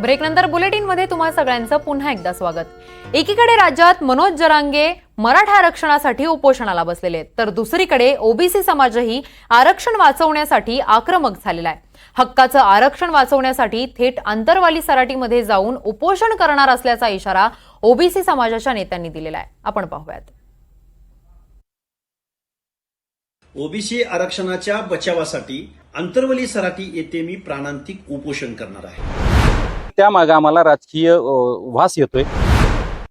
Break नंतर बुलेटिनमध्ये तुम्हा सगळ्यांचं पुन्हा एकदा स्वागत. एकीकडे राज्यात मनोज जरांगे मराठा आरक्षणासाठी उपोषणाला बसलेले आहेत तर दुसरीकडे ओबीसी समाजही आरक्षण वाचवण्यासाठी आक्रमक झालेला आहे. हक्काचं आरक्षण वाचवण्यासाठी थेट आंतरवाली सराटीमध्ये जाऊन उपोषण करणार असल्याचा इशारा ओबीसी समाजाच्या नेत्यांनी दिलेला आहे. आपण पाहूयात. ओबीसी आरक्षणाच्या बचावासाठी आंतरवली सराटी येथे मी प्राणांतिक उपोषण करणार आहे. त्यामागे आम्हाला राजकीय वास येतोय.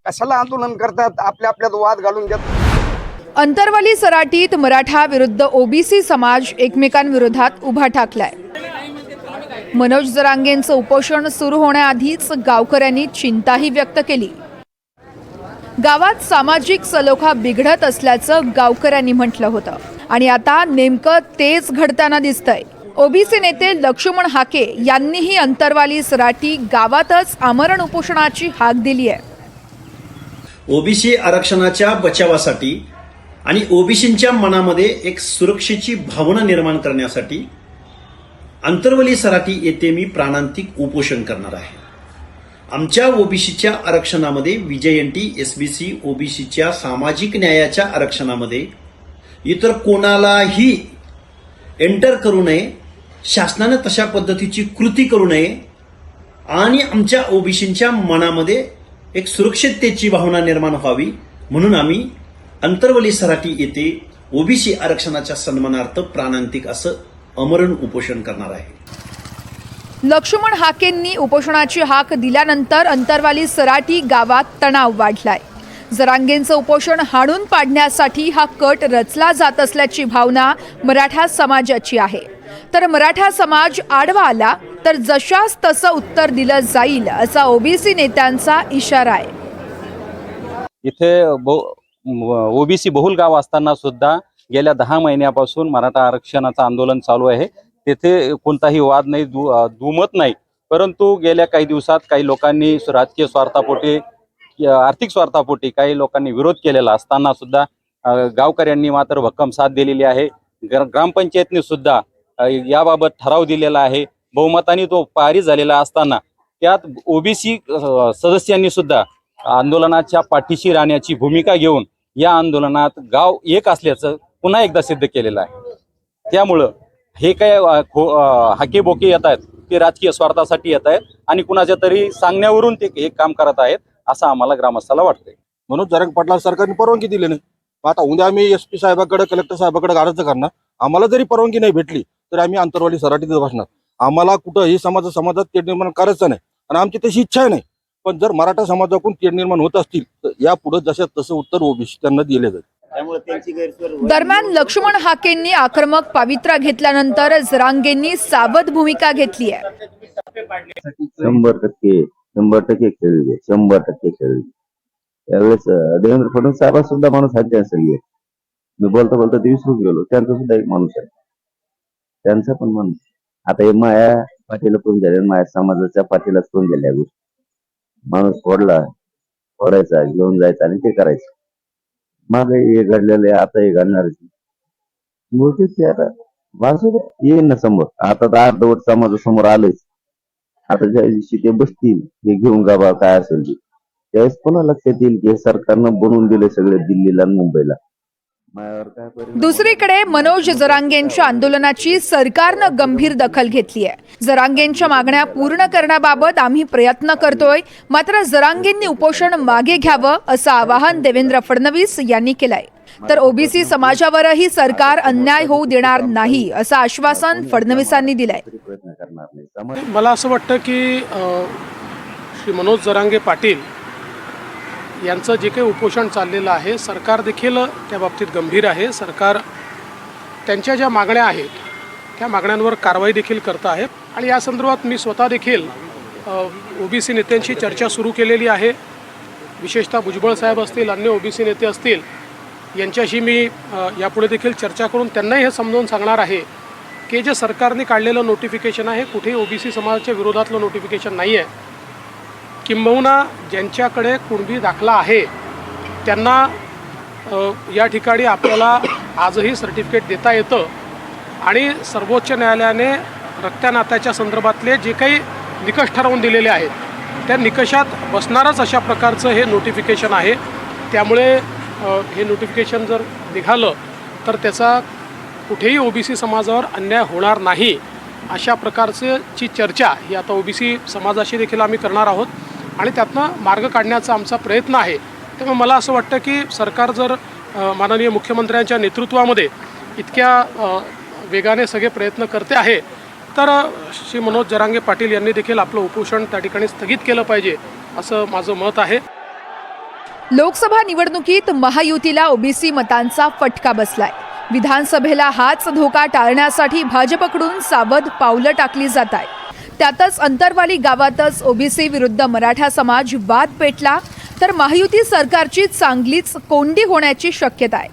कशाला आंदोलन करतात? आपल्या आपल्यात वाद घालून देतात अंतरवली सराटीत मराठा विरुद्ध ओबीसी समाज एकमेकांविरोधात उभा ठाकलाय. मनोज जरांगेंचं उपोषण सुरू होण्याआधीच गावकऱ्यांनी चिंताही व्यक्त केली. गावात सामाजिक सलोखा बिघडत असल्याचं गावकऱ्यांनी म्हटलं होतं. आणि आता नेमकं तेच घडताना दिसतंय. ओबीसी नेते लक्ष्मण हाके यांनीही अंतरवाली सराटी गावातच आमरण उपोषणाची हाक दिली आहे. ओबीसी आरक्षणाच्या बचावासाठी आणि ओबीसींच्या मनामध्ये एक सुरक्षेची भावना निर्माण करण्यासाठी अंतरवली सराटी येथे मी प्राणांतिक उपोषण करणार आहे. आमच्या ओबीसीच्या आरक्षणामध्ये विजयंटी एस बी सी ओबीसीच्या सामाजिक न्यायाच्या आरक्षणामध्ये इतर कोणालाही एंटर करू नये शासनानं तशा पद्धतीची कृती करू नये आणि आमच्या ओबीसींच्या मनामध्ये एक सुरक्षिततेची भावना निर्माण व्हावी. म्हणून आम्ही अंतर्वली सराटी येथे ओबीसी आरक्षणाच्या सन्मानार्थ प्राणांतिक असं अमरण उपोषण करणार आहे. लक्ष्मण हाकेंनी उपोषणाची हाक दिल्यानंतर अंतरवाली सराटी गावात तणाव वाढलाय. जरांगेंचं उपोषण हाणून पाडण्यासाठी हा कट रचला जात असल्याची भावना मराठा समाजाची आहे. तर मराठा समाज आडवा आला तर जशास तसं उत्तर दिलं जाईल असा ओबीसी नेत्यांचा इशारा आहे. इथे ओबीसी बहुल गाव असताना सुद्धा गेल्या दहा महिन्यापासून मराठा आरक्षणाचं आंदोलन चालू आहे. तेथे कोणताही वाद नाही दु दुमत नाही. परंतु गेल्या काही दिवसात काही लोकांनी राजकीय स्वार्थापोटी आर्थिक स्वार्थापोटी काही लोकांनी विरोध केलेला असताना सुद्धा गावकऱ्यांनी मात्र भक्कम साथ दिलेली आहे. ग्र- ग्रामपंचायतने सुद्धा याबाबत ठराव दिलेला आहे. बहुमताने तो पारित झालेला असताना त्यात ओबीसी सदस्यांनी सुद्धा आंदोलनाच्या पाठीशी राहण्याची भूमिका घेऊन या आंदोलनात गाव एक असल्याचं पुन्हा एकदा सिद्ध केलेलं आहे. त्यामुळं हे काय हाकेबोके येत आहेत ते राजकीय स्वार्थासाठी येत आहेत आणि कुणाच्या तरी सांगण्यावरून ते हे काम करत आहेत असं आम्हाला ग्रामस्थाला वाटतंय. म्हणून जरंग पाटला सरकारने परवानगी दिली नाही. आता उद्या आम्ही एस पी साहेबाकडे कलेक्टर साहेबाकडे अर्ज करणार. आम्हाला जरी परवानगी नाही भेटली तर आम्ही अंतरवाली सराटीतच बसणार. आम्हाला कुठं ही समाज समाजात तेढ निर्माण करायचं नाही. आणि आमची तशी इच्छा नाही. पण जर मराठा समाजाकडून तेढ निर्माण होत असतील तर या पुढे जसं तसं उत्तर ओबीसी त्यांना दिले जाईल. दरम्यान लक्ष्मण हाकेंनी आक्रमक पावित्र्य घेतल्यानंतर जरांगेंनी सावध भूमिका घेतली आहे. शंभर टक्के शंभर टक्के खेळले शंभर टक्के खेळले त्यावेळेस देवेंद्र फडणवीस साहेब सुद्धा माणूस हात सगळे मी बोलता बोलता ते विसरून गेलो. त्यांचा सुद्धा एक माणूस आहे. त्यांचा पण माणूस आता हे माया पाटील करून झाले माया समाजाच्या पाठीलाच करून झाल्या गोष्टी. माणूस फोडला फोडायचा घेऊन जायचा आणि ते करायचं. माग हे घडलेलं आहे आता हे घडणारच मूर्तीच आता वाचू येईन ना समोर. आता तर अर्धवट समाजासमोर आलंच आता ज्या दिवशी ते बसतील हे घेऊन गाबा काय असेल ते. त्यावेळेस पुन्हा लक्षात येईल की हे सरकारनं बनवून दिले सगळे दिल्लीला आणि मुंबईला. दुसरीकडे मनोज जरांगेंच्या आंदोलनाची सरकारनं गंभीर दखल घेतली आहे जरांगेंच्या मागण्या पूर्ण करण्याबाबत आम्ही प्रयत्न करतोय मात्र जरांगेंनी उपोषण मागे घ्यावं असं आवाहन देवेंद्र फडणवीस यांनी केलंय. तर ओबीसी समाजावरही सरकार अन्याय होऊ देणार नाही असं आश्वासन फडणवीसांनी दिलंय. मला असं वाटतं की श्री मनोज जरांगे पाटील यांचं जे काही उपोषण चाललेलं आहे सरकार देखील त्या बाबतीत गंभीर आहे. सरकार त्यांच्या ज्या मागण्या आहेत त्या मागण्यांवर कारवाई देखील करत आहे. आणि या संदर्भात मी स्वतः देखील ओबीसी नेत्यांशी चर्चा सुरू केलेली आहे. विशेषतः भुजबळ साहेब असतील अन्य ओबीसी नेते असतील यांच्याशी मी यापुढे देखील चर्चा करून त्यांनाही हे समजावून सांगणार आहे की जे सरकारने काढलेलं नोटिफिकेशन आहे कुठेही ओबीसी समाजाच्या विरोधातलं नोटिफिकेशन नाही आहे किंबहुना ज्यांच्याकडे कुणबी दाखला आहे त्यांना या ठिकाणी आपल्याला आजही सर्टिफिकेट देता येतं. आणि सर्वोच्च न्यायालयाने रक्त्यानात्याच्या संदर्भातले जे काही निकष ठरवून दिलेले आहेत त्या निकषात बसणारच अशा प्रकारचं हे नोटिफिकेशन आहे. त्यामुळे हे नोटिफिकेशन जर निघालं तर त्याचा कुठेही ओबीसी समाजावर अन्याय होणार नाही अशा प्रकारचे ची चर्चा ही आता ओबीसी समाजाशी देखील आम्ही करणार आहोत. आणि त्यातनं मार्ग काढण्याचा आमचा प्रयत्न आहे. त्यामुळे मला असं वाटतं की सरकार जर माननीय मुख्यमंत्र्यांच्या नेतृत्वामध्ये इतक्या वेगाने सगळे प्रयत्न करते आहे तर श्री मनोज जरांगे पाटील यांनी देखील आपलं उपोषण त्या ठिकाणी स्थगित केलं पाहिजे असं माझं मत आहे. लोकसभा निवडणुकीत महायुतीला ओबीसी मतांचा फटका बसलाय. विधानसभेला हाच धोका टाळण्यासाठी भाजपकडून सावध पावलं टाकली जात आहेत. त्यातच अंतरवाली गावातच ओबीसी विरुद्ध मराठा समाज वाद पेटला. तर महायुती सरकारची चांगलीच कोंडी होण्याची शक्यता आहे.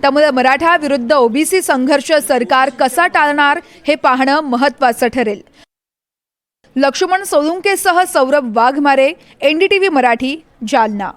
त्यामुळे मराठा विरुद्ध ओबीसी संघर्ष सरकार कसा टाळणार हे पाहणं महत्वाचं ठरेल. लक्ष्मण सोळुंकेसह सौरभ वाघमारे एनडीटीव्ही मराठी जालना.